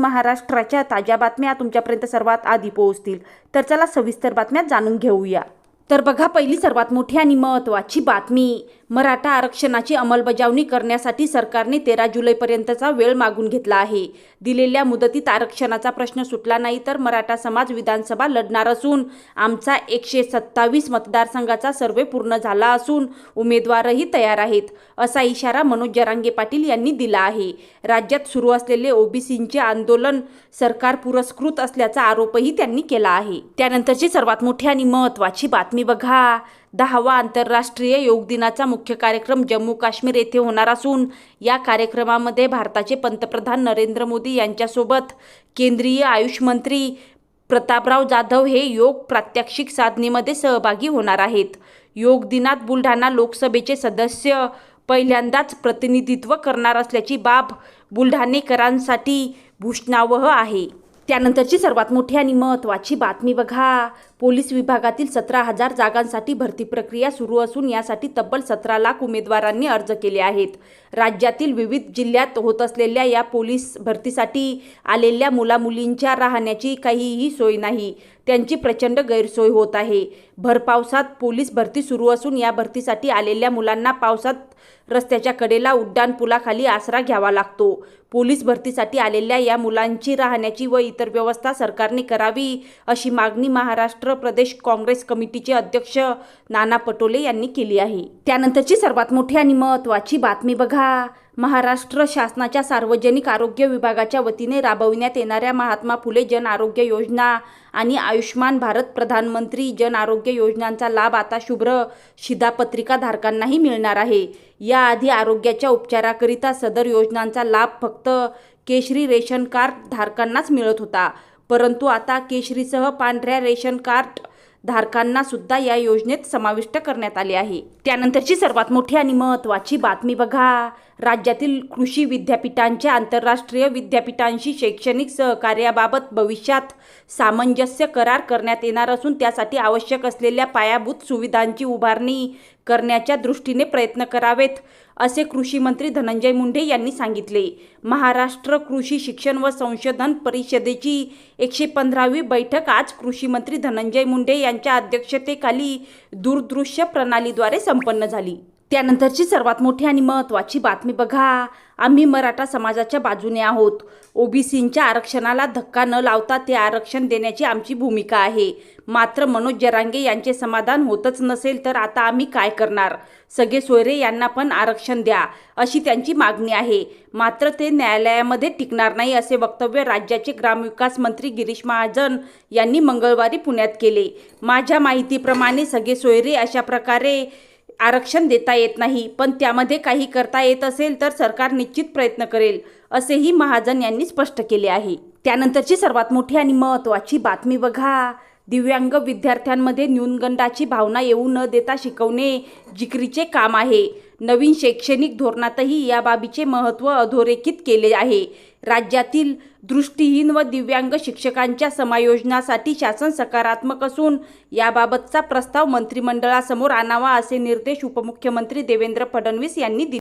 महाराष्ट्राच्या ताज्या बातम्या तुमच्यापर्यंत सर्वात आधी पोहोचतील. तर चला सविस्तर बातम्या जाणून घेऊया. तर बघा पहिली सर्वात मोठी आणि महत्त्वाची बातमी मराठा आरक्षणाची अंमलबजावणी करण्यासाठी सरकारने तेरा जुलैपर्यंतचा वेळ मागून घेतला आहे. दिलेल्या मुदतीत आरक्षणाचा प्रश्न सुटला नाही तर मराठा समाज विधानसभा लढणार असून आमचा एकशे सत्तावीस मतदारसंघाचा सर्वे पूर्ण झाला असून उमेदवारही तयार आहेत असा इशारा मनोज जरांगे पाटील यांनी दिला आहे. राज्यात सुरू असलेले ओबीसींचे आंदोलन सरकार पुरस्कृत असल्याचा आरोपही त्यांनी केला आहे. त्यानंतरची सर्वात मोठी आणि महत्त्वाची बातमी बघा. दहावा आंतरराष्ट्रीय योग दिनाचा मुख्य कार्यक्रम जम्मू काश्मीर येथे होणार असून या कार्यक्रमामध्ये भारताचे पंतप्रधान नरेंद्र मोदी यांच्यासोबत केंद्रीय आयुष मंत्री प्रतापराव जाधव हे योग प्रात्यक्षिक साधनेमध्ये सहभागी होणार आहेत. योग दिनात बुलढाणा लोकसभेचे सदस्य पहिल्यांदाच प्रतिनिधित्व करणार असल्याची बाब बुलढाणेकरांसाठी भूषणावह आहे. त्यानंतरची सर्वात मोठी आणि महत्त्वाची बातमी बघा. पोलीस विभागातील सतरा हजार जागांसाठी भरती प्रक्रिया सुरू असून यासाठी तब्बल सतरा लाख उमेदवारांनी अर्ज केले आहेत. राज्यातील विविध जिल्ह्यात होत असलेल्या या पोलीस भरतीसाठी आलेल्या मुलामुलींच्या राहण्याची काहीही सोय नाही. त्यांची प्रचंड गैरसोय होत आहे. भरपावसात पोलीस भरती सुरू असून या भरतीसाठी आलेल्या मुलांना पावसात रस्त्याच्या कडेला उड्डाण पुलाखाली आसरा घ्यावा लागतो. पोलीस भरतीसाठी आलेल्या या मुलांची राहण्याची व इतर व्यवस्था सरकारने करावी अशी मागणी महाराष्ट्र प्रदेश काँग्रेस कमिटीचे अध्यक्ष नाना पटोले यांनी केली आहे. त्यानंतरची सर्वात मोठी आणि महत्त्वाची बातमी बघा. महाराष्ट्र शासनाच्या सार्वजनिक आरोग्य विभागाच्या वतीने राबविण्यात येणाऱ्या महात्मा फुले जन आरोग्य योजना आणि आयुष्मान भारत प्रधानमंत्री जन आरोग्य योजनांचा लाभ आता शुभ्र शिधापत्रिकाधारकांनाही मिळणार आहे. याआधी आरोग्याच्या उपचाराकरिता सदर योजनांचा लाभ फक्त केशरी रेशन कार्ड धारकांनाच मिळत होता. परंतु आता केशरीसह पांढऱ्या रेशन कार्ड धारकांना सुद्धा या योजनेत समाविष्ट करण्यात आले आहे. त्यानंतरची सर्वात मोठी आणि महत्त्वाची बातमी बघा. राज्यातील कृषी विद्यापीठांच्या आंतरराष्ट्रीय विद्यापीठांशी शैक्षणिक सहकार्याबाबत भविष्यात सामंजस्य करार करण्यात येणार असून त्यासाठी आवश्यक असलेल्या पायाभूत सुविधांची उभारणी करण्याच्या दृष्टीने प्रयत्न करावेत. असे कृषी मंत्री धनंजय मुंडे यांनी सांगितले. महाराष्ट्र कृषी शिक्षण व संशोधन परिषदेची एकशे पंधरावी बैठक आज कृषी मंत्री धनंजय मुंडे यांच्या अध्यक्षतेखाली दूरदृश्य प्रणालीद्वारे संपन्न झाली. त्यानंतरची सर्वात मोठी आणि महत्त्वाची बातमी बघा. आम्ही मराठा समाजाच्या बाजूने आहोत. ओबीसींच्या आरक्षणाला धक्का न लावता ते आरक्षण देण्याची आमची भूमिका आहे. मात्र मनोज जरांगे यांचे समाधान होतच नसेल तर आता आम्ही काय करणार? सगळे सोयरे यांना पण आरक्षण द्या अशी त्यांची मागणी आहे. मात्र ते न्यायालयामध्ये टिकणार नाही असे वक्तव्य राज्याचे ग्रामविकास मंत्री गिरीश महाजन यांनी मंगळवारी पुण्यात केले. माझ्या माहितीप्रमाणे सगळे सोयरे अशा प्रकारे आरक्षण देता येत नाही पण त्यामध्ये काही करता येत असेल तर सरकार निश्चित प्रयत्न करेल असेही महाजन यांनी स्पष्ट केले आहे. त्यानंतरची सर्वात मोठी आणि महत्त्वाची बातमी बघा. दिव्यांग विद्यार्थ्यांमध्ये न्यूनगंडाची भावना येऊ न देता शिकवणे जिकरीचे काम आहे. नवीन शैक्षणिक धोरणातही या बाबीचे महत्त्व अधोरेखित केले आहे. राज्यातील दृष्टीहीन व दिव्यांग शिक्षकांच्या समायोजनासाठी शासन सकारात्मक असून याबाबतचा प्रस्ताव मंत्रिमंडळासमोर आणावा असे निर्देश उपमुख्यमंत्री देवेंद्र फडणवीस यांनी दिले.